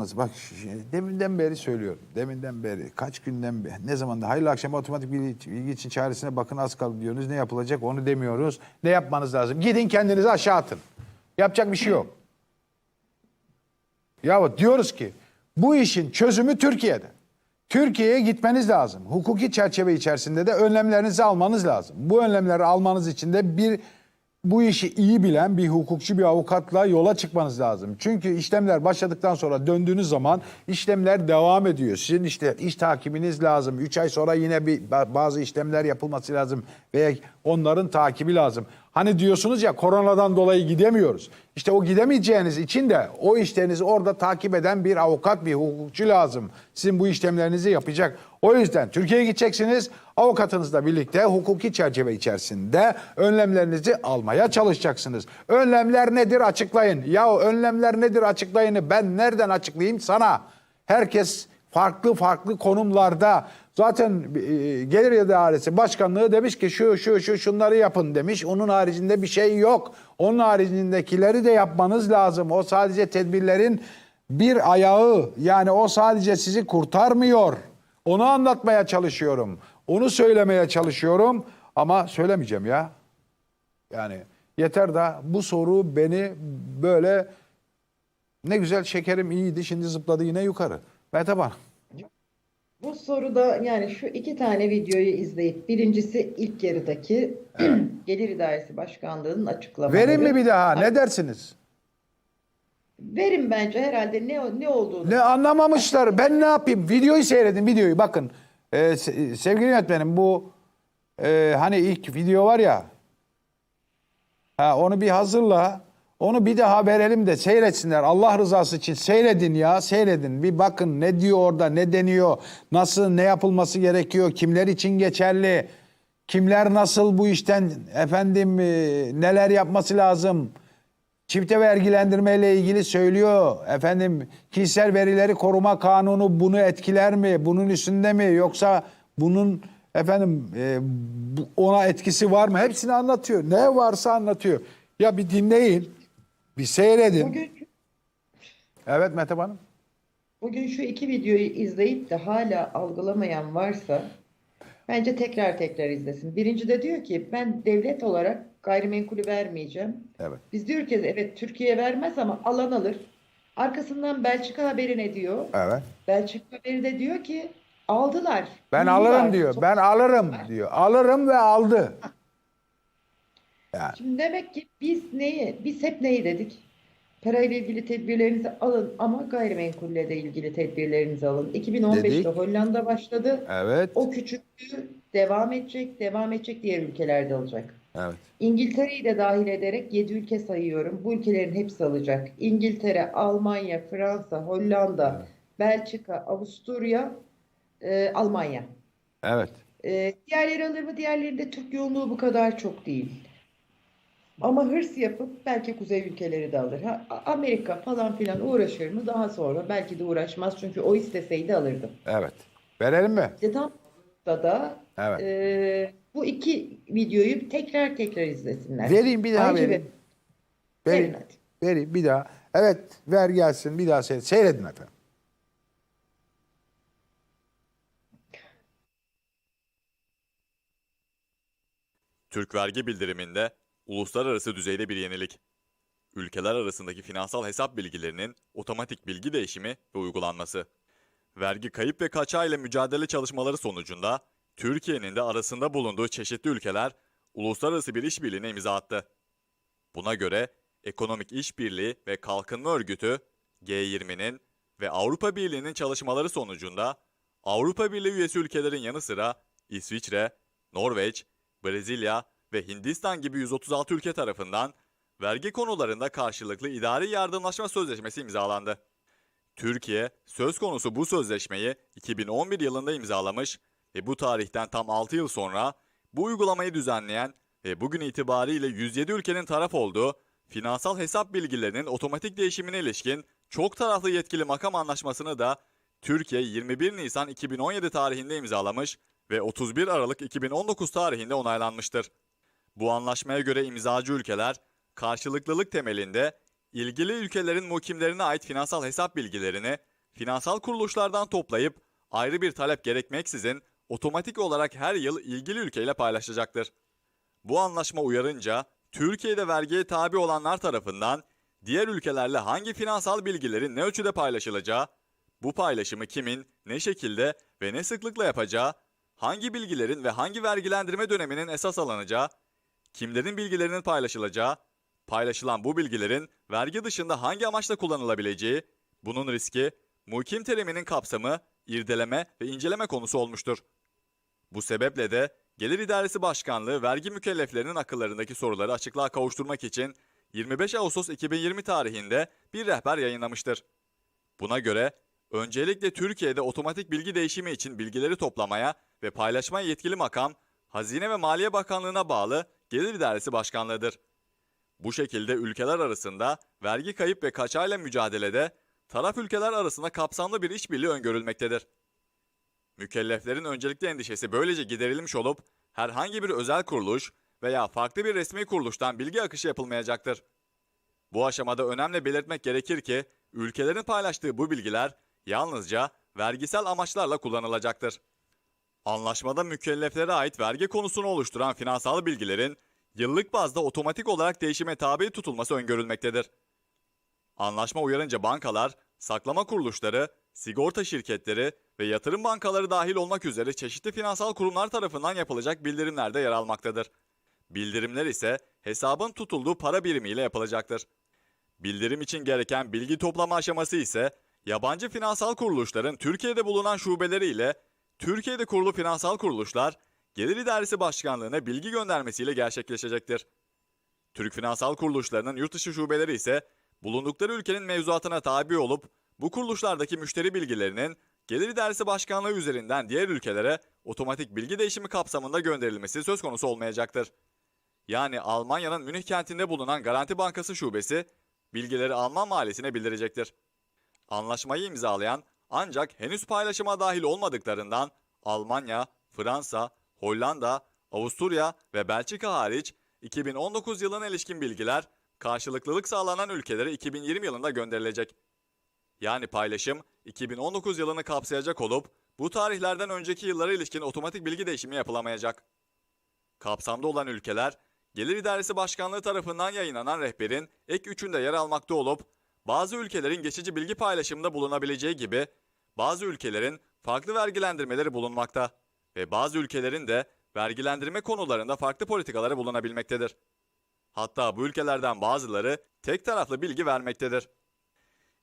Bak deminden beri söylüyorum. Deminden beri kaç günden beri ne zaman da hayırlı akşam otomatik bilgi, için çaresine bakın az kaldı diyorsunuz. Ne yapılacak onu demiyoruz. Ne yapmanız lazım? Gidin kendinizi aşağı atın. Yapacak bir şey yok. Ya diyoruz ki bu işin çözümü Türkiye'de. Türkiye'ye gitmeniz lazım. Hukuki çerçeve içerisinde de önlemlerinizi almanız lazım. Bu önlemleri almanız için de bir bu işi iyi bilen bir hukukçu, bir avukatla yola çıkmanız lazım. Çünkü işlemler başladıktan sonra döndüğünüz zaman işlemler devam ediyor. Sizin işte iş takibiniz lazım. 3 ay sonra yine bir ba- bazı işlemler yapılması lazım veya onların takibi lazım. Hani diyorsunuz ya koronadan dolayı gidemiyoruz. İşte o gidemeyeceğiniz için de o işlerinizi orada takip eden bir avukat, bir hukukçu lazım. Sizin bu işlemlerinizi yapacak. O yüzden Türkiye'ye gideceksiniz. Avukatınızla birlikte hukuki çerçeve içerisinde önlemlerinizi almaya çalışacaksınız. Önlemler nedir açıklayın. Ya önlemler nedir açıklayını ben nereden açıklayayım sana? Herkes farklı farklı konumlarda zaten e, Gelir İdaresi Başkanlığı demiş ki şu şu şu şunları yapın demiş. Onun haricinde bir şey yok. Onun haricindekileri de yapmanız lazım. O sadece tedbirlerin bir ayağı yani o sadece sizi kurtarmıyor. Onu anlatmaya çalışıyorum. Onu söylemeye çalışıyorum ama söylemeyeceğim ya. Yani yeter da bu soru beni böyle ne güzel şekerim iyiydi şimdi zıpladı yine yukarı. Hanım. Bu soruda yani şu iki tane videoyu izleyip birincisi ilk yarıdaki Gelir İdaresi Başkanlığı'nın açıklamaları. Verin mi bir daha ne dersiniz? Verin bence herhalde ne ne olduğunu. Ne anlamamışlar. Ben ne yapayım? Videoyu seyredin videoyu. Bakın se- sevgili yönetmenim bu e, hani ilk video var ya ha, onu bir hazırla. Onu bir daha verelim de seyretsinler. Allah rızası için seyredin ya seyredin. Bir bakın ne diyor orada ne deniyor. Nasıl ne yapılması gerekiyor. Kimler için geçerli. Kimler nasıl bu işten efendim e, neler yapması lazım. Çifte vergilendirme ile ilgili söylüyor. Efendim kişisel verileri koruma kanunu bunu etkiler mi? Bunun üstünde mi? Yoksa bunun efendim e, ona etkisi var mı? Hepsini anlatıyor. Ne varsa anlatıyor. Ya bir dinleyin. Bir seyredin. Bugün Evet Mete Hanım. bugün şu iki videoyu izleyip de hala algılamayan varsa bence tekrar tekrar izlesin. Birinci de diyor ki ben devlet olarak gayrimenkulü vermeyeceğim. Evet. Biz diyor ki evet Türkiye vermez ama alan alır. Arkasından Belçika haberi ne diyor? Evet. Belçika haberi de diyor ki aldılar. Ben alırım var. diyor. Ben alırım diyor. Alırım ve aldı. Yani Şimdi demek ki biz neyi, biz hep neyi dedik? Parayla ilgili tedbirlerinizi alın ama gayrimenkulle de ilgili tedbirlerinizi alın. 2015'te Dedik. Hollanda başladı. evet. O küçüklüğü devam edecek, devam edecek diğer ülkelerde alacak. Evet. İngiltere'yi de dahil ederek 7 ülke sayıyorum. Bu ülkelerin hepsi alacak. İngiltere, Almanya, Fransa, Hollanda, Belçika, Avusturya, e, Almanya. Evet. Ee, diğerleri alır mı? Diğerlerinde Türk yoğunluğu bu kadar çok değil. Ama hırs yapıp belki kuzey ülkeleri de alır. Ha, Amerika falan filan uğraşır mı? Daha sonra belki de uğraşmaz. Çünkü o isteseydi alırdı. Evet. Verelim mi? İşte tam da da Evet. e, bu iki videoyu tekrar tekrar izlesinler. Vereyim bir daha Ayrıca vereyim. ver- Vereyim. verin hadi. Vereyim bir daha. Evet ver gelsin bir daha seyredin. Seyredin efendim. Türk vergi bildiriminde uluslararası düzeyde bir yenilik. Ülkeler arasındaki finansal hesap bilgilerinin otomatik bilgi değişimi ve uygulanması. Vergi kayıp ve kaçağı ile mücadele çalışmaları sonucunda Türkiye'nin de arasında bulunduğu çeşitli ülkeler uluslararası bir işbirliğine imza attı. Buna göre Ekonomik İşbirliği ve Kalkınma Örgütü G20'nin ve Avrupa Birliği'nin çalışmaları sonucunda Avrupa Birliği üyesi ülkelerin yanı sıra İsviçre, Norveç, Brezilya ve Hindistan gibi 136 ülke tarafından vergi konularında karşılıklı idari yardımlaşma sözleşmesi imzalandı. Türkiye söz konusu bu sözleşmeyi 2011 yılında imzalamış ve bu tarihten tam 6 yıl sonra bu uygulamayı düzenleyen ve bugün itibariyle 107 ülkenin taraf olduğu finansal hesap bilgilerinin otomatik değişimine ilişkin çok taraflı yetkili makam anlaşmasını da Türkiye 21 Nisan 2017 tarihinde imzalamış ve 31 Aralık 2019 tarihinde onaylanmıştır. Bu anlaşmaya göre imzacı ülkeler karşılıklılık temelinde ilgili ülkelerin muhkimlerine ait finansal hesap bilgilerini finansal kuruluşlardan toplayıp ayrı bir talep gerekmeksizin otomatik olarak her yıl ilgili ülkeyle paylaşacaktır. Bu anlaşma uyarınca Türkiye'de vergiye tabi olanlar tarafından diğer ülkelerle hangi finansal bilgilerin ne ölçüde paylaşılacağı, bu paylaşımı kimin, ne şekilde ve ne sıklıkla yapacağı, hangi bilgilerin ve hangi vergilendirme döneminin esas alınacağı, kimlerin bilgilerinin paylaşılacağı, paylaşılan bu bilgilerin vergi dışında hangi amaçla kullanılabileceği, bunun riski, muhkim teriminin kapsamı, irdeleme ve inceleme konusu olmuştur. Bu sebeple de Gelir İdaresi Başkanlığı vergi mükelleflerinin akıllarındaki soruları açıklığa kavuşturmak için 25 Ağustos 2020 tarihinde bir rehber yayınlamıştır. Buna göre öncelikle Türkiye'de otomatik bilgi değişimi için bilgileri toplamaya ve paylaşmaya yetkili makam Hazine ve Maliye Bakanlığı'na bağlı Gelir İdaresi Başkanlığı'dır. Bu şekilde ülkeler arasında vergi kayıp ve kaçağıyla mücadelede taraf ülkeler arasında kapsamlı bir işbirliği öngörülmektedir. Mükelleflerin öncelikli endişesi böylece giderilmiş olup herhangi bir özel kuruluş veya farklı bir resmi kuruluştan bilgi akışı yapılmayacaktır. Bu aşamada önemli belirtmek gerekir ki ülkelerin paylaştığı bu bilgiler yalnızca vergisel amaçlarla kullanılacaktır. Anlaşmada mükelleflere ait vergi konusunu oluşturan finansal bilgilerin yıllık bazda otomatik olarak değişime tabi tutulması öngörülmektedir. Anlaşma uyarınca bankalar, saklama kuruluşları, sigorta şirketleri ve yatırım bankaları dahil olmak üzere çeşitli finansal kurumlar tarafından yapılacak bildirimlerde yer almaktadır. Bildirimler ise hesabın tutulduğu para birimiyle yapılacaktır. Bildirim için gereken bilgi toplama aşaması ise yabancı finansal kuruluşların Türkiye'de bulunan şubeleri ile Türkiye'de kurulu finansal kuruluşlar Gelir İdaresi Başkanlığı'na bilgi göndermesiyle gerçekleşecektir. Türk finansal kuruluşlarının yurt dışı şubeleri ise bulundukları ülkenin mevzuatına tabi olup bu kuruluşlardaki müşteri bilgilerinin Gelir İdaresi Başkanlığı üzerinden diğer ülkelere otomatik bilgi değişimi kapsamında gönderilmesi söz konusu olmayacaktır. Yani Almanya'nın Münih kentinde bulunan Garanti Bankası şubesi bilgileri Alman mahallesine bildirecektir. Anlaşmayı imzalayan ancak henüz paylaşıma dahil olmadıklarından Almanya, Fransa, Hollanda, Avusturya ve Belçika hariç 2019 yılına ilişkin bilgiler karşılıklılık sağlanan ülkelere 2020 yılında gönderilecek. Yani paylaşım 2019 yılını kapsayacak olup bu tarihlerden önceki yıllara ilişkin otomatik bilgi değişimi yapılamayacak. Kapsamda olan ülkeler Gelir İdaresi Başkanlığı tarafından yayınlanan rehberin ek üçünde yer almakta olup bazı ülkelerin geçici bilgi paylaşımında bulunabileceği gibi bazı ülkelerin farklı vergilendirmeleri bulunmakta ve bazı ülkelerin de vergilendirme konularında farklı politikaları bulunabilmektedir. Hatta bu ülkelerden bazıları tek taraflı bilgi vermektedir.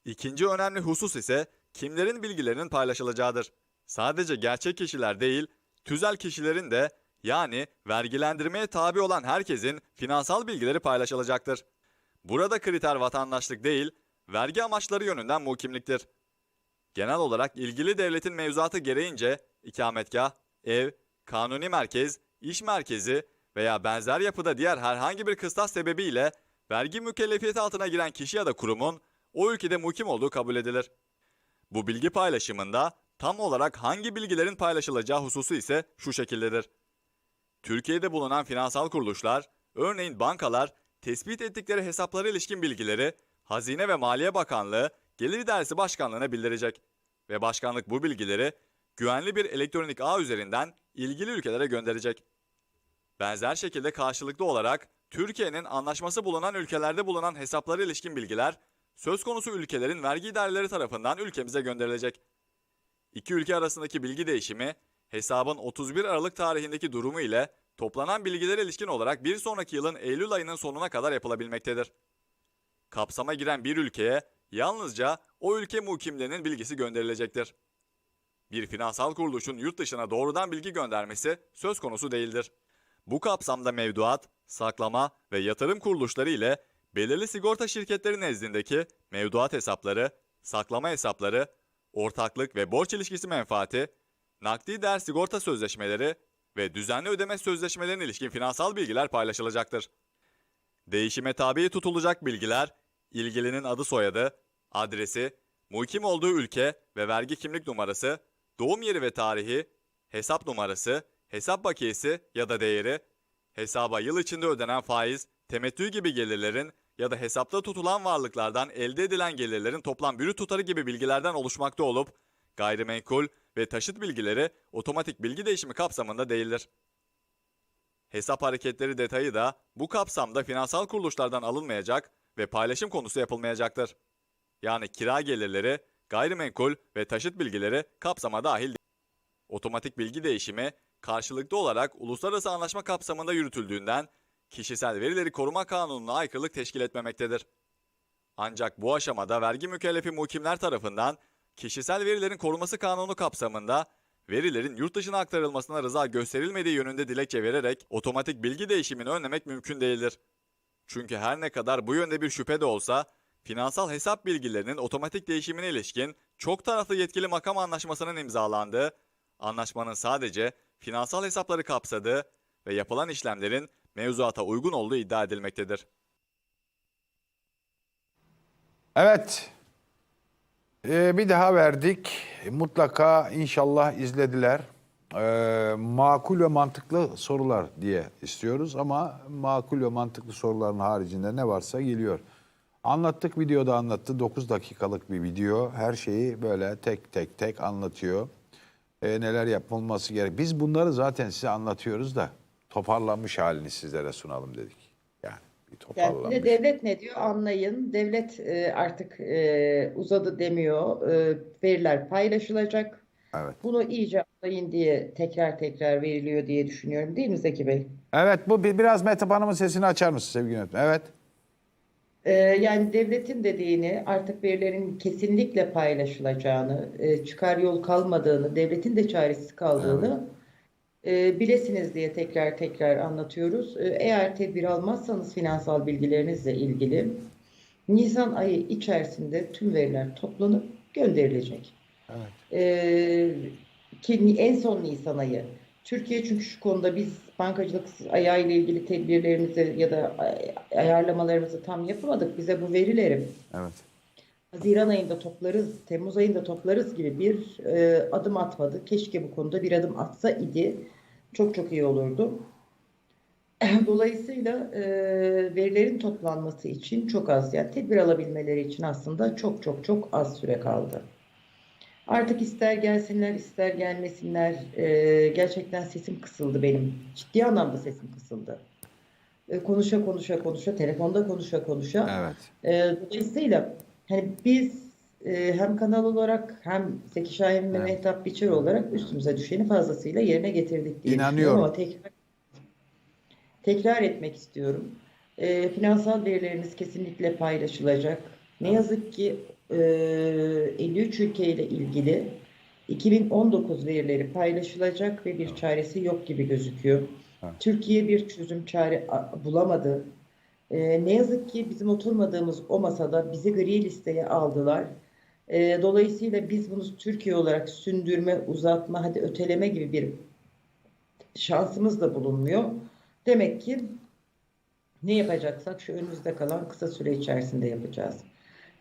İkinci önemli husus ise kimlerin bilgilerinin paylaşılacağıdır. Sadece gerçek kişiler değil, tüzel kişilerin de yani vergilendirmeye tabi olan herkesin finansal bilgileri paylaşılacaktır. Burada kriter vatandaşlık değil, vergi amaçları yönünden muhkimliktir. Genel olarak ilgili devletin mevzuatı gereğince ikametgah, ev, kanuni merkez, iş merkezi veya benzer yapıda diğer herhangi bir kıstas sebebiyle vergi mükellefiyeti altına giren kişi ya da kurumun o ülkede mukim olduğu kabul edilir. Bu bilgi paylaşımında tam olarak hangi bilgilerin paylaşılacağı hususu ise şu şekildedir. Türkiye'de bulunan finansal kuruluşlar, örneğin bankalar, tespit ettikleri hesaplara ilişkin bilgileri Hazine ve Maliye Bakanlığı Gelir İdaresi Başkanlığı'na bildirecek ve başkanlık bu bilgileri güvenli bir elektronik ağ üzerinden ilgili ülkelere gönderecek. Benzer şekilde karşılıklı olarak Türkiye'nin anlaşması bulunan ülkelerde bulunan hesaplara ilişkin bilgiler söz konusu ülkelerin vergi idareleri tarafından ülkemize gönderilecek. İki ülke arasındaki bilgi değişimi hesabın 31 Aralık tarihindeki durumu ile toplanan bilgilere ilişkin olarak bir sonraki yılın Eylül ayının sonuna kadar yapılabilmektedir. Kapsama giren bir ülkeye yalnızca o ülke muhkimlerinin bilgisi gönderilecektir. Bir finansal kuruluşun yurt dışına doğrudan bilgi göndermesi söz konusu değildir. Bu kapsamda mevduat, saklama ve yatırım kuruluşları ile belirli sigorta şirketleri nezdindeki mevduat hesapları, saklama hesapları, ortaklık ve borç ilişkisi menfaati, nakdi değer sigorta sözleşmeleri ve düzenli ödeme sözleşmelerine ilişkin finansal bilgiler paylaşılacaktır. Değişime tabi tutulacak bilgiler, ilgilinin adı soyadı, adresi, muhkim olduğu ülke ve vergi kimlik numarası, doğum yeri ve tarihi, hesap numarası, hesap bakiyesi ya da değeri, hesaba yıl içinde ödenen faiz, temettü gibi gelirlerin ya da hesapta tutulan varlıklardan elde edilen gelirlerin toplam brüt tutarı gibi bilgilerden oluşmakta olup gayrimenkul ve taşıt bilgileri otomatik bilgi değişimi kapsamında değildir. Hesap hareketleri detayı da bu kapsamda finansal kuruluşlardan alınmayacak ve paylaşım konusu yapılmayacaktır. Yani kira gelirleri, gayrimenkul ve taşıt bilgileri kapsama dahil. Otomatik bilgi değişimi karşılıklı olarak uluslararası anlaşma kapsamında yürütüldüğünden kişisel verileri koruma kanununa aykırılık teşkil etmemektedir. Ancak bu aşamada vergi mükellefi muhkimler tarafından kişisel verilerin korunması kanunu kapsamında verilerin yurt dışına aktarılmasına rıza gösterilmediği yönünde dilekçe vererek otomatik bilgi değişimini önlemek mümkün değildir. Çünkü her ne kadar bu yönde bir şüphe de olsa, finansal hesap bilgilerinin otomatik değişimine ilişkin çok taraflı yetkili makam anlaşmasının imzalandığı, anlaşmanın sadece finansal hesapları kapsadığı ve yapılan işlemlerin mevzuata uygun olduğu iddia edilmektedir. Evet. Ee, bir daha verdik. Mutlaka inşallah izlediler. Ee, makul ve mantıklı sorular diye istiyoruz ama makul ve mantıklı soruların haricinde ne varsa geliyor. Anlattık videoda anlattı. 9 dakikalık bir video. Her şeyi böyle tek tek tek anlatıyor. Ee, neler yapılması gerek. Biz bunları zaten size anlatıyoruz da toparlanmış halini sizlere sunalım dedik. Yani bir Yani toparlanmış. de devlet ne diyor anlayın. Devlet e, artık e, uzadı demiyor. E, veriler paylaşılacak. Evet. Bunu iyice anlayın diye tekrar tekrar veriliyor diye düşünüyorum. Değil mi Zeki Bey? Evet bu bir, biraz Mehtap Hanım'ın sesini açar mısın sevgili yönetmen? Evet. E, yani devletin dediğini artık verilerin kesinlikle paylaşılacağını, e, çıkar yol kalmadığını, devletin de çaresiz kaldığını e, bilesiniz diye tekrar tekrar anlatıyoruz. E, eğer tedbir almazsanız finansal bilgilerinizle ilgili Nisan ayı içerisinde tüm veriler toplanıp gönderilecek. Evet. Ee, ki en son Nisan ayı. Türkiye çünkü şu konuda biz bankacılık ayağı ile ilgili tedbirlerimizi ya da ay- ayarlamalarımızı tam yapamadık. Bize bu verileri Evet. Haziran ayında toplarız, Temmuz ayında toplarız gibi bir e, adım atmadı. Keşke bu konuda bir adım atsa idi. Çok çok iyi olurdu. Dolayısıyla e, verilerin toplanması için çok az, yani tedbir alabilmeleri için aslında çok çok çok az süre kaldı. Artık ister gelsinler ister gelmesinler e, gerçekten sesim kısıldı benim. Ciddi anlamda sesim kısıldı. E, konuşa konuşa konuşa, telefonda konuşa konuşa. Evet. E, dolayısıyla hani biz e, hem kanal olarak hem Zeki Şahin ve Evet. Mehtap Biçer olarak üstümüze düşeni fazlasıyla yerine getirdik diye İnanıyorum. ama tekrar, tekrar etmek istiyorum. E, finansal verileriniz kesinlikle paylaşılacak. Ne yazık ki 53 ülkeyle ilgili 2019 verileri paylaşılacak ve bir çaresi yok gibi gözüküyor. Türkiye bir çözüm çare bulamadı. Ee, ne yazık ki bizim oturmadığımız o masada bizi gri listeye aldılar. Ee, dolayısıyla biz bunu Türkiye olarak sündürme, uzatma, hadi öteleme gibi bir şansımız da bulunmuyor. Demek ki ne yapacaksak şu önümüzde kalan kısa süre içerisinde yapacağız.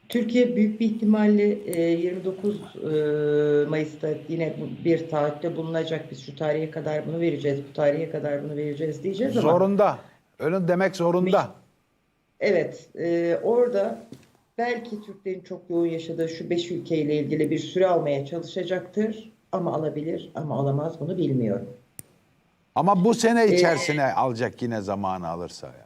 Türkiye büyük bir ihtimalle e, 29 e, Mayıs'ta yine bir taahhütte bulunacak. Biz şu tarihe kadar bunu vereceğiz, bu tarihe kadar bunu vereceğiz diyeceğiz ama Zorunda. Öyle demek zorunda. Evet, e, orada belki Türklerin çok yoğun yaşadığı şu beş ülkeyle ilgili bir süre almaya çalışacaktır. Ama alabilir ama alamaz bunu bilmiyorum. Ama bu sene içerisine alacak yine zamanı alırsa yani.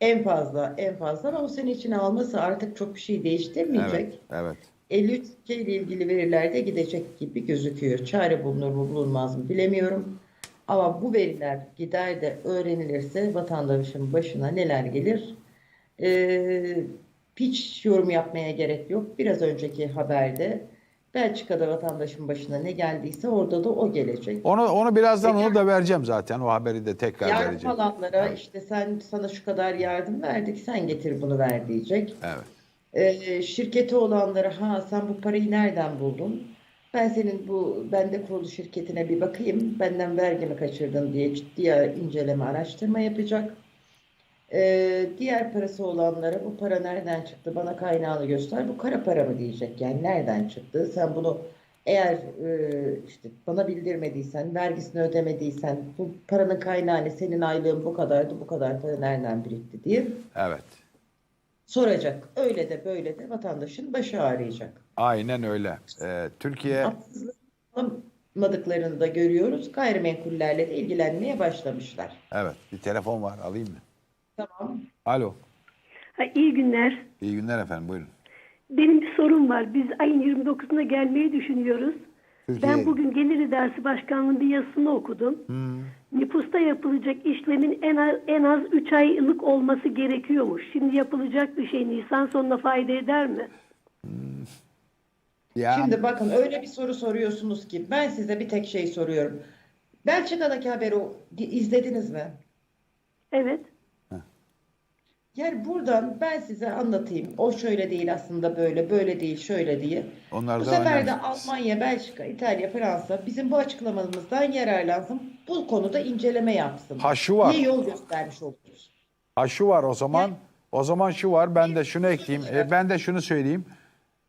En fazla, en fazla ama o sene içine alması artık çok bir şey değiştirmeyecek. Evet. Evet. 53 ülke ile ilgili veriler de gidecek gibi gözüküyor. Çare bulunur mu bulunmaz mı bilemiyorum. Ama bu veriler gider de öğrenilirse vatandaşın başına neler gelir? Ee, hiç yorum yapmaya gerek yok. Biraz önceki haberde Belçika'da vatandaşın başına ne geldiyse orada da o gelecek. Onu onu birazdan onu da vereceğim zaten. O haberi de tekrar Yardım vereceğim. alanlara işte sen sana şu kadar yardım verdik sen getir bunu ver diyecek. Evet. Ee, şirketi olanlara ha sen bu parayı nereden buldun? Ben senin bu bende kurulu şirketine bir bakayım. Benden vergi mi kaçırdın diye ciddi inceleme araştırma yapacak. Ee, diğer parası olanlara bu para nereden çıktı? Bana kaynağını göster. Bu kara para mı diyecek? Yani nereden çıktı? Sen bunu eğer e, işte bana bildirmediysen, vergisini ödemediysen, bu paranın kaynağı ne? Senin aylığın bu kadardı, bu kadar para nereden birikti diye. Evet. soracak. Öyle de böyle de vatandaşın başı ağrıyacak. Aynen öyle. Ee, Türkiye Haksızlık alamadıklarını da görüyoruz. Gayrimenkullerle de ilgilenmeye başlamışlar. evet bir telefon var alayım mı? Tamam. Alo. Ha, iyi günler. İyi günler efendim buyurun. Benim bir sorum var. Biz ayın 29'unda gelmeyi düşünüyoruz. Türkiye'ye- Ben bugün Gelir İdaresi Başkanlığı'nın bir yazısını okudum. Nüfusta yapılacak işlemin en az, en az 3 aylık olması gerekiyormuş. Şimdi yapılacak bir şey Nisan sonuna fayda eder mi? Ya, Şimdi bakın öyle bir soru soruyorsunuz ki ben size bir tek şey soruyorum. Belçika'daki haberi izlediniz mi? Evet. Yani buradan ben size anlatayım. O şöyle değil aslında böyle, böyle değil şöyle diye. Onlar Bu da sefer de önemli. Almanya, Belçika, İtalya, Fransa bizim bu açıklamamızdan yararlansın. Bu konuda inceleme yapsın. Ha, şu var. Niye yol göstermiş oluruz? Ha şu var o zaman. O zaman şu var. Ben de şunu ekleyeyim. E, ben de şunu söyleyeyim.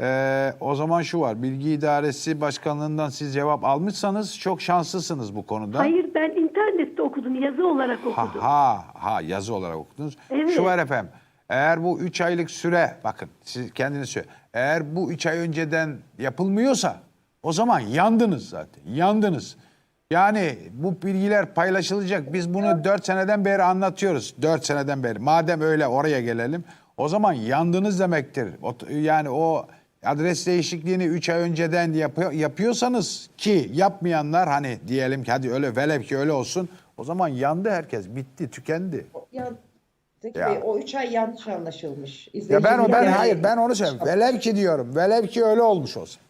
Ee, o zaman şu var. Bilgi İdaresi Başkanlığından siz cevap almışsanız çok şanslısınız bu konuda. Hayır ben internette okudum. Yazı olarak Ha okudum. ha ha yazı olarak okudunuz. Evet. Şu var efendim. Eğer bu 3 aylık süre bakın siz kendiniz söyle. Eğer bu 3 ay önceden yapılmıyorsa o zaman yandınız zaten. Yandınız. Yani bu bilgiler paylaşılacak. Biz bunu 4 seneden beri anlatıyoruz. 4 seneden beri. Madem öyle oraya gelelim. O zaman yandınız demektir. Yani o adres değişikliğini 3 ay önceden yapıyor, yapıyorsanız ki yapmayanlar hani diyelim ki hadi öyle velev ki öyle olsun. O zaman yandı herkes. Bitti, tükendi. Ya, Zeki Ya. Bey, o üç ay yanlış anlaşılmış. Ya ben o ben Yani- hayır ben onu söylüyorum. Velev ki diyorum. Velev ki öyle olmuş olsun.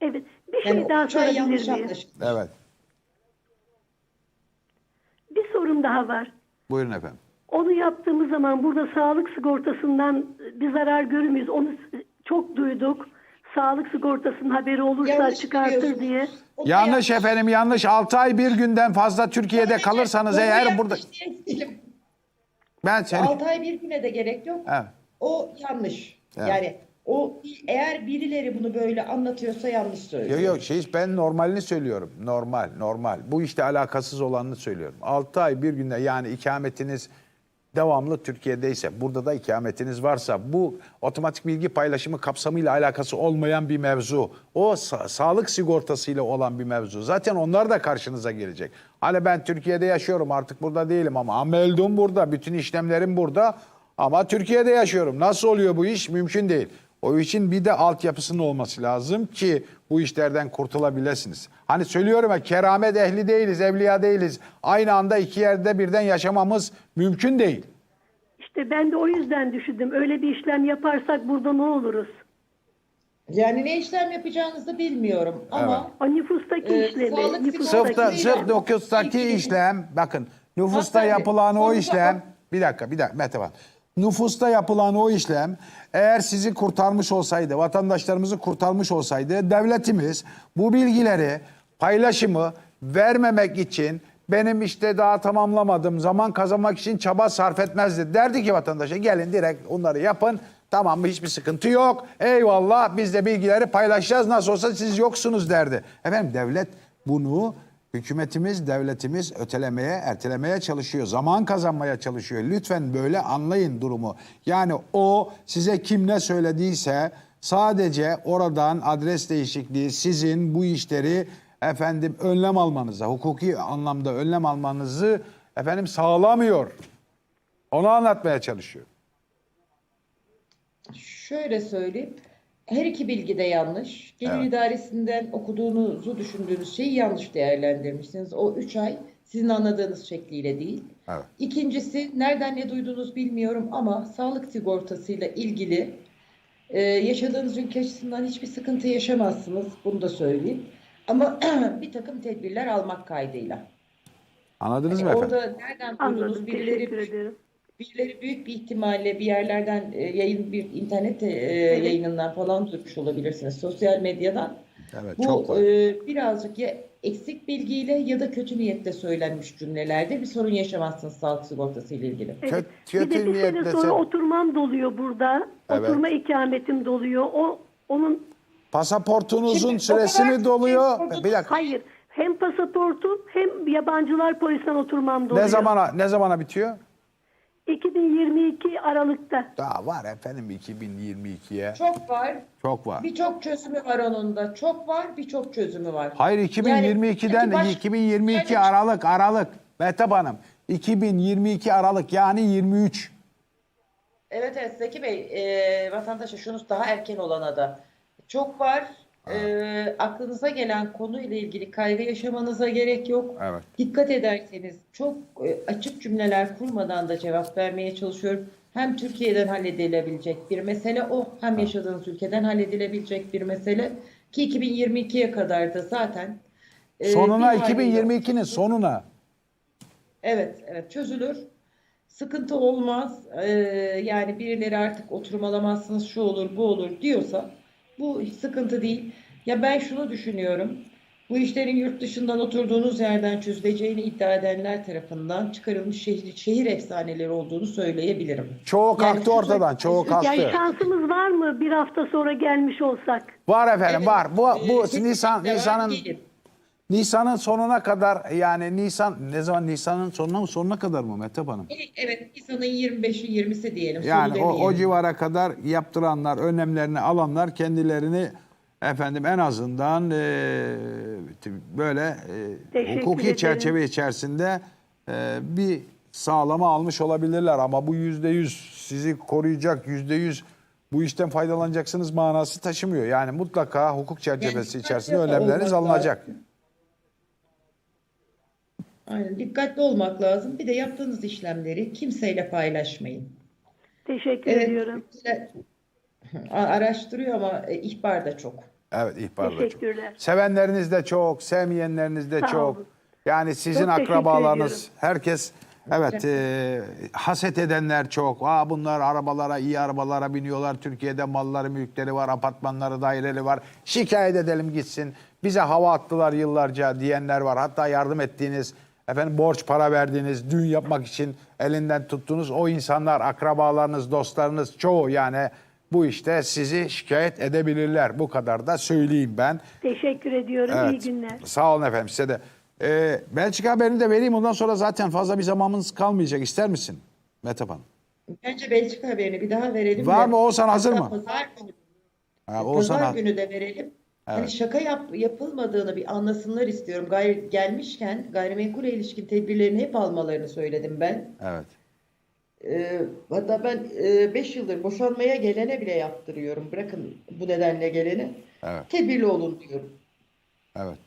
Evet. Bir şey Yani daha sorabilir miyim? anlaşılmış. Evet. Bir sorum daha var. Buyurun efendim. Onu yaptığımız zaman burada sağlık sigortasından bir zarar görür müyüz? Onu çok duyduk. Sağlık sigortasının haberi olursa Yanlış çıkartır biliyorsunuz. diye. O da Yanlış efendim yanlış. 6 ay bir günden fazla Türkiye'de Sadece kalırsanız doğru eğer yanlış burada diye değilim. ben seni 6 ay bir güne de gerek yok. Evet. O yanlış. Evet. Yani o eğer birileri bunu böyle anlatıyorsa yanlış söylüyor. Yok yok şey ben normalini söylüyorum. Normal, normal. Bu işte alakasız olanını söylüyorum. 6 ay bir günde yani ikametiniz devamlı Türkiye'deyse, burada da ikametiniz varsa bu otomatik bilgi paylaşımı kapsamıyla alakası olmayan bir mevzu. O sa- sağlık sigortasıyla olan bir mevzu. Zaten onlar da karşınıza gelecek. Hani ben Türkiye'de yaşıyorum artık burada değilim ama ameldum burada, bütün işlemlerim burada ama Türkiye'de yaşıyorum. Nasıl oluyor bu iş? Mümkün değil. O için bir de altyapısının olması lazım ki bu işlerden kurtulabilirsiniz. Hani söylüyorum ya keramet ehli değiliz, evliya değiliz. Aynı anda iki yerde birden yaşamamız mümkün değil. İşte ben de o yüzden düşündüm. Öyle bir işlem yaparsak burada ne oluruz? Yani ne işlem yapacağınızı bilmiyorum ama O nüfustaki Ee, işlemi. sağlık nüfustaki Sırf da, nüfustaki işlem, bakın nüfusta Hanımefendi, yapılan o işlem, bir dakika bir dakika Mete bak. Nüfusta yapılan o işlem eğer sizi kurtarmış olsaydı, vatandaşlarımızı kurtarmış olsaydı devletimiz bu bilgileri paylaşımı vermemek için benim işte daha tamamlamadım zaman kazanmak için çaba sarf etmezdi. Derdi ki vatandaşa gelin direkt onları yapın. Tamam mı hiçbir sıkıntı yok. Eyvallah biz de bilgileri paylaşacağız. Nasıl olsa siz yoksunuz derdi. Efendim devlet bunu hükümetimiz, devletimiz ötelemeye, ertelemeye çalışıyor. Zaman kazanmaya çalışıyor. Lütfen böyle anlayın durumu. Yani o size kim ne söylediyse sadece oradan adres değişikliği sizin bu işleri efendim önlem almanıza, hukuki anlamda önlem almanızı efendim sağlamıyor. Onu anlatmaya çalışıyor. şöyle söyleyeyim. Her iki bilgi de yanlış. Gelir Evet. idaresinden okuduğunuzu düşündüğünüz şeyi yanlış değerlendirmişsiniz. O üç ay sizin anladığınız şekliyle değil. Evet. İkincisi nereden ne duydunuz bilmiyorum ama sağlık sigortasıyla ilgili e, yaşadığınız ülke açısından hiçbir sıkıntı yaşamazsınız. Bunu da söyleyeyim. Ama bir takım tedbirler almak kaydıyla. Anladınız Yani mı efendim? orada nereden duydunuz Anladım. birileri Teşekkür ederim. Birileri büyük bir ihtimalle bir yerlerden e, yayın bir internet e, yayınından falan duymuş olabilirsiniz. Sosyal medyadan. Evet, Bu çok var. e, birazcık ya eksik bilgiyle ya da kötü niyetle söylenmiş cümlelerde bir sorun yaşamazsınız sağlık sigortası ile ilgili. Evet. Kötü- bir de bir sene niyetle sonra sen- oturmam doluyor burada. Evet. Oturma ikametim doluyor. O onun Pasaportunuzun Şimdi o süresi kadar mi doluyor? çok- Bir dakika. hayır hem pasaportum hem yabancılar polisinden oturmam doluyor. Ne zamana ne zamana bitiyor? 2022 Aralık'ta. Daha var efendim 2022'ye. Çok var. Çok var. Birçok çözümü var onun da. Çok var, birçok çözümü var. Hayır 2022'den Yani baş- 2022 Yani- Aralık Aralık Mehtap Hanım 2022 Aralık yani 23 Evet evet Zeki Bey, e, vatandaşa şunu daha erken olana da çok var. E, aklınıza gelen konuyla ilgili kaygı yaşamanıza gerek yok. Evet. Dikkat ederseniz çok e, açık cümleler kurmadan da cevap vermeye çalışıyorum. Hem Türkiye'den halledilebilecek bir mesele o, hem yaşadığınız ülkeden halledilebilecek bir mesele ki 2022'ye kadar da zaten e, sonuna bir haliyle- 2022'nin sonuna Evet, evet çözülür. Sıkıntı olmaz. Ee, yani birileri artık oturum alamazsınız, şu olur, bu olur diyorsa bu hiç sıkıntı değil. Ya ben şunu düşünüyorum. Bu işlerin yurt dışından oturduğunuz yerden çözüleceğini iddia edenler tarafından çıkarılmış şehir, şehir efsaneleri olduğunu söyleyebilirim. çoğu Yani kalktı şu- ortadan çoğu kalktı. Yani şansımız var mı bir hafta sonra gelmiş olsak? Var efendim Evet, var. Bu bu kesinlikle Nisan Nisan'ın değil. Nisan'ın sonuna kadar yani Nisan ne zaman Nisan'ın sonuna mı sonuna kadar mı Mehtap Hanım? Evet, Nisan'ın 25'i 20'si diyelim. Yani o, o civara kadar yaptıranlar, önlemlerini alanlar kendilerini efendim en azından e, böyle e, hukuki ederim. çerçeve içerisinde e, bir sağlama almış olabilirler ama bu yüzde yüz sizi koruyacak yüzde yüz bu işten faydalanacaksınız manası taşımıyor. Yani mutlaka hukuk çerçevesi Yani içerisinde önlemleriniz alınacak. Aynen, dikkatli olmak lazım. Bir de yaptığınız işlemleri kimseyle paylaşmayın. Teşekkür Evet, ediyorum. işte, araştırıyor ama e, ihbar da çok. Evet ihbarla çok. Teşekkürler. Sevenleriniz de çok, sevmeyenleriniz de Sağ çok. olun. Yani sizin Çok akrabalarınız, ediyorum. herkes evet e, haset edenler çok. Aa bunlar arabalara, iyi arabalara biniyorlar. Türkiye'de malları, mülkleri var, apartmanları, daireleri var. Şikayet edelim gitsin. Bize hava attılar yıllarca diyenler var. Hatta yardım ettiğiniz, efendim borç para verdiğiniz, düğün yapmak için elinden tuttuğunuz o insanlar, akrabalarınız, dostlarınız çoğu yani bu işte sizi şikayet edebilirler. Bu kadar da söyleyeyim ben. Teşekkür ediyorum. İyi günler. Sağ olun efendim size de. Ee, Belçika haberini de vereyim. Ondan sonra zaten fazla bir zamanımız kalmayacak. İster misin Metap Hanım? Bence Belçika haberini bir daha verelim. Var mı? Oğuzhan hazır mı? Pazar günü, Ha, Oğuzhan pazar günü de verelim. Hani Evet. şaka yap, yapılmadığını bir anlasınlar istiyorum. Gayri, gelmişken gayrimenkule ilişkin tedbirlerini hep almalarını söyledim ben. Evet. Ee, hatta ben 5 yıldır boşanmaya gelene bile yaptırıyorum. Bırakın bu nedenle geleni. Evet. Tedbirli olun diyorum. Evet.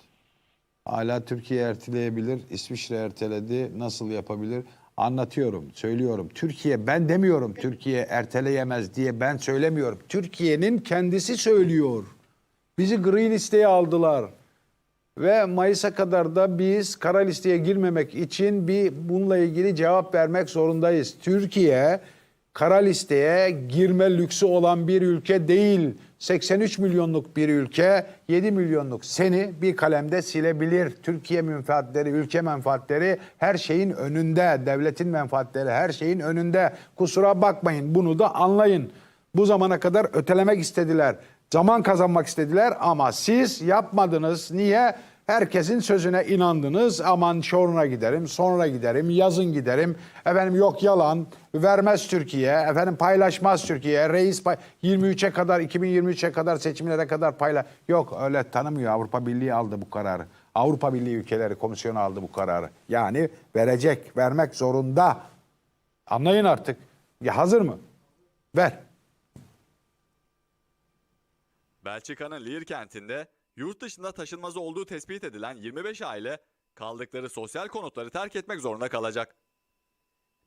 Hala Türkiye erteleyebilir. İsviçre erteledi. Nasıl yapabilir? Anlatıyorum, söylüyorum. Türkiye, ben demiyorum Türkiye erteleyemez diye ben söylemiyorum. Türkiye'nin kendisi söylüyor. Bizi gri listeye aldılar. Ve Mayıs'a kadar da biz kara listeye girmemek için bir bununla ilgili cevap vermek zorundayız. Türkiye kara listeye girme lüksü olan bir ülke değil. 83 milyonluk bir ülke 7 milyonluk seni bir kalemde silebilir. Türkiye menfaatleri, ülke menfaatleri her şeyin önünde. Devletin menfaatleri her şeyin önünde. Kusura bakmayın bunu da anlayın. Bu zamana kadar ötelemek istediler. Zaman kazanmak istediler ama siz yapmadınız. Niye? Herkesin sözüne inandınız. Aman şoruna giderim, sonra giderim, yazın giderim. Efendim yok yalan, vermez Türkiye. Efendim paylaşmaz Türkiye. Reis pay 23'e kadar, 2023'e kadar seçimlere kadar payla. Yok öyle tanımıyor. Avrupa Birliği aldı bu kararı. Avrupa Birliği ülkeleri komisyonu aldı bu kararı. Yani verecek, vermek zorunda. Anlayın artık. Ya hazır mı? Ver. Belçika'nın Lier kentinde yurt dışında taşınmazı olduğu tespit edilen 25 aile kaldıkları sosyal konutları terk etmek zorunda kalacak.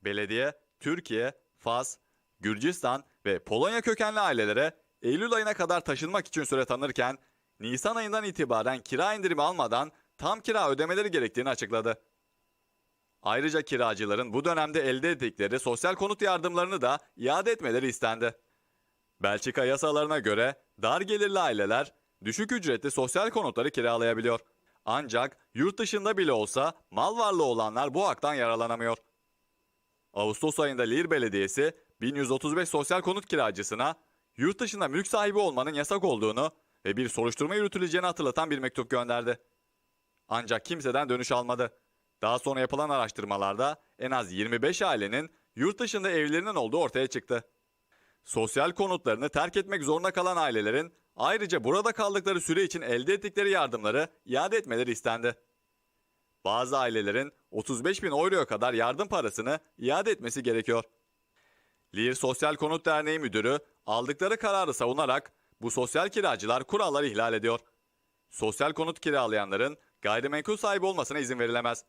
Belediye, Türkiye, Fas, Gürcistan ve Polonya kökenli ailelere Eylül ayına kadar taşınmak için süre tanırken Nisan ayından itibaren kira indirimi almadan tam kira ödemeleri gerektiğini açıkladı. Ayrıca kiracıların bu dönemde elde ettikleri sosyal konut yardımlarını da iade etmeleri istendi. Belçika yasalarına göre dar gelirli aileler düşük ücretli sosyal konutları kiralayabiliyor. Ancak yurt dışında bile olsa mal varlığı olanlar bu haktan yararlanamıyor. Ağustos ayında Lier Belediyesi 1135 sosyal konut kiracısına yurt dışında mülk sahibi olmanın yasak olduğunu ve bir soruşturma yürütüleceğini hatırlatan bir mektup gönderdi. Ancak kimseden dönüş almadı. Daha sonra yapılan araştırmalarda en az 25 ailenin yurt dışında evlerinin olduğu ortaya çıktı. Sosyal konutlarını terk etmek zorunda kalan ailelerin ayrıca burada kaldıkları süre için elde ettikleri yardımları iade etmeleri istendi. Bazı ailelerin 35 bin euroya kadar yardım parasını iade etmesi gerekiyor. Lir Sosyal Konut Derneği Müdürü aldıkları kararı savunarak bu sosyal kiracılar kuralları ihlal ediyor. Sosyal konut kiralayanların gayrimenkul sahibi olmasına izin verilemez.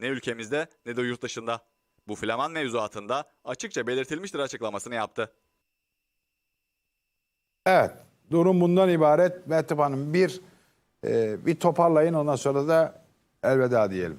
Ne ülkemizde ne de yurt dışında. Bu Flaman mevzuatında açıkça belirtilmiştir açıklamasını yaptı. Evet. Durum bundan ibaret. Mehtap Hanım bir e, bir toparlayın ondan sonra da elveda diyelim.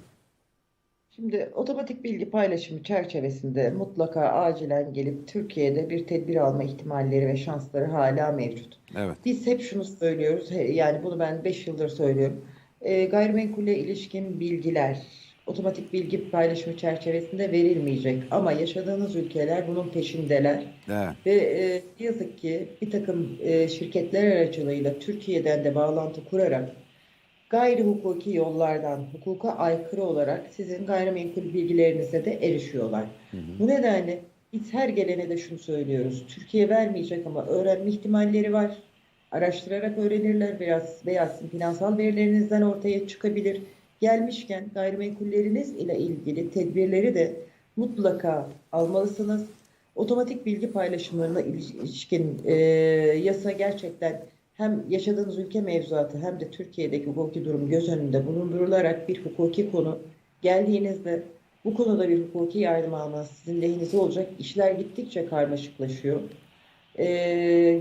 Şimdi otomatik bilgi paylaşımı çerçevesinde mutlaka acilen gelip Türkiye'de bir tedbir alma ihtimalleri ve şansları hala mevcut. Evet. Biz hep şunu söylüyoruz, yani bunu ben 5 yıldır söylüyorum. E, gayrimenkule ilişkin bilgiler otomatik bilgi paylaşımı çerçevesinde verilmeyecek ama yaşadığınız ülkeler bunun peşindeler. Evet. Ve e, yazık ki bir takım e, şirketler aracılığıyla Türkiye'den de bağlantı kurarak gayri hukuki yollardan hukuka aykırı olarak sizin gayrimenkul bilgilerinize de erişiyorlar. Bu nedenle biz her gelene de şunu söylüyoruz. Türkiye vermeyecek ama öğrenme ihtimalleri var. Araştırarak öğrenirler biraz veya finansal verilerinizden ortaya çıkabilir. Gelmişken gayrimenkulleriniz ile ilgili tedbirleri de mutlaka almalısınız. Otomatik bilgi paylaşımlarına ilişkin e, yasa gerçekten hem yaşadığınız ülke mevzuatı hem de Türkiye'deki hukuki durum göz önünde bulundurularak bir hukuki konu geldiğinizde bu konuda bir hukuki yardım almanız sizin lehinize olacak. İşler gittikçe karmaşıklaşıyor. Ee,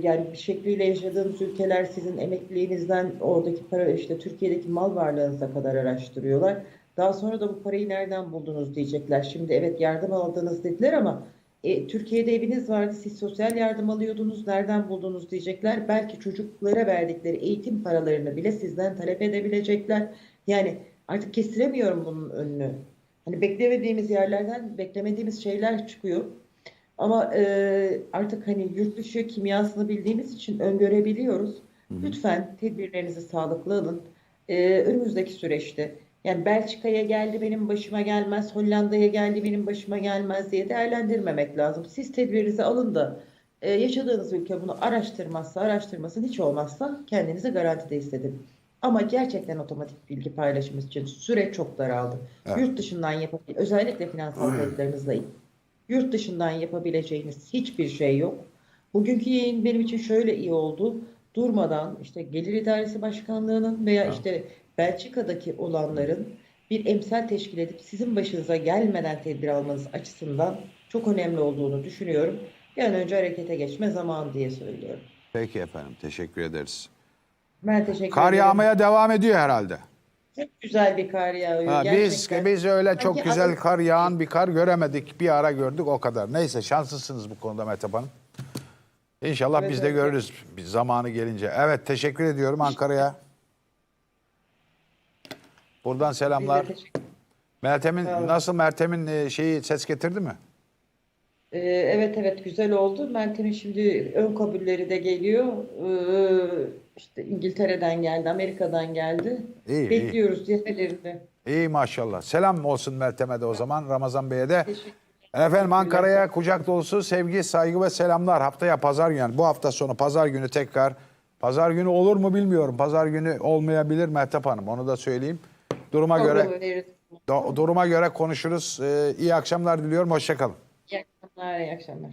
yani bir şekliyle yaşadığınız ülkeler sizin emekliliğinizden oradaki para işte Türkiye'deki mal varlığınıza kadar araştırıyorlar. Daha sonra da bu parayı nereden buldunuz diyecekler. Şimdi evet yardım aldınız dediler ama e, Türkiye'de eviniz vardı siz sosyal yardım alıyordunuz nereden buldunuz diyecekler. Belki çocuklara verdikleri eğitim paralarını bile sizden talep edebilecekler. Yani artık kestiremiyorum bunun önünü. Hani beklemediğimiz yerlerden beklemediğimiz şeyler çıkıyor. Ama e, artık hani yurt dışı kimyasını bildiğimiz için öngörebiliyoruz. Lütfen tedbirlerinizi sağlıklı alın. E, önümüzdeki süreçte yani Belçika'ya geldi benim başıma gelmez, Hollanda'ya geldi benim başıma gelmez diye değerlendirmemek lazım. Siz tedbirinizi alın da e, yaşadığınız ülke bunu araştırmazsa, araştırmasın hiç olmazsa kendinizi garantide hissedin. Ama gerçekten otomatik bilgi paylaşımı için süre çok daraldı. Evet. Yurt dışından yapabil özellikle finansal kayıtlarınızla ilgili. Yurt dışından yapabileceğiniz hiçbir şey yok. Bugünkü yayın benim için şöyle iyi oldu. Durmadan işte Gelir İdaresi Başkanlığı'nın veya işte Belçika'daki olanların bir emsal teşkil edip sizin başınıza gelmeden tedbir almanız açısından çok önemli olduğunu düşünüyorum. Bir an önce harekete geçme zamanı diye söylüyorum. Peki efendim. Teşekkür ederiz. Ben teşekkür Kar ederim. yağmaya devam ediyor herhalde. Çok güzel bir kar yağıyor. Ha, biz gerçekten. biz öyle çok Sanki güzel adam- kar yağan bir kar göremedik. Bir ara gördük o kadar. Neyse şanslısınız bu konuda Mehtap Hanım. İnşallah biz de görürüz bir zamanı gelince. Evet teşekkür ediyorum Ankara'ya. Buradan Biz de selamlar. teşekkür- Meltem'in nasıl Meltem'in e, şeyi ses getirdi mi? Ee, evet evet güzel oldu. Meltem'in şimdi ön kabulleri de geliyor. Ee, işte İngiltere'den geldi, Amerika'dan geldi. İyi, iyi. Bekliyoruz diğerlerini. İyi maşallah. Selam olsun Meltem'e de o zaman Ramazan Bey'e de. Efendim Ankara'ya kucak dolusu sevgi, saygı ve selamlar. Haftaya pazar günü yani bu hafta sonu pazar günü tekrar. Pazar günü olur mu bilmiyorum. Pazar günü olmayabilir Mehtap Hanım. Onu da söyleyeyim. Duruma göre veririz. do- duruma göre konuşuruz. Ee, iyi akşamlar diliyorum. Hoşçakalın. İyi akşamlar, iyi akşamlar.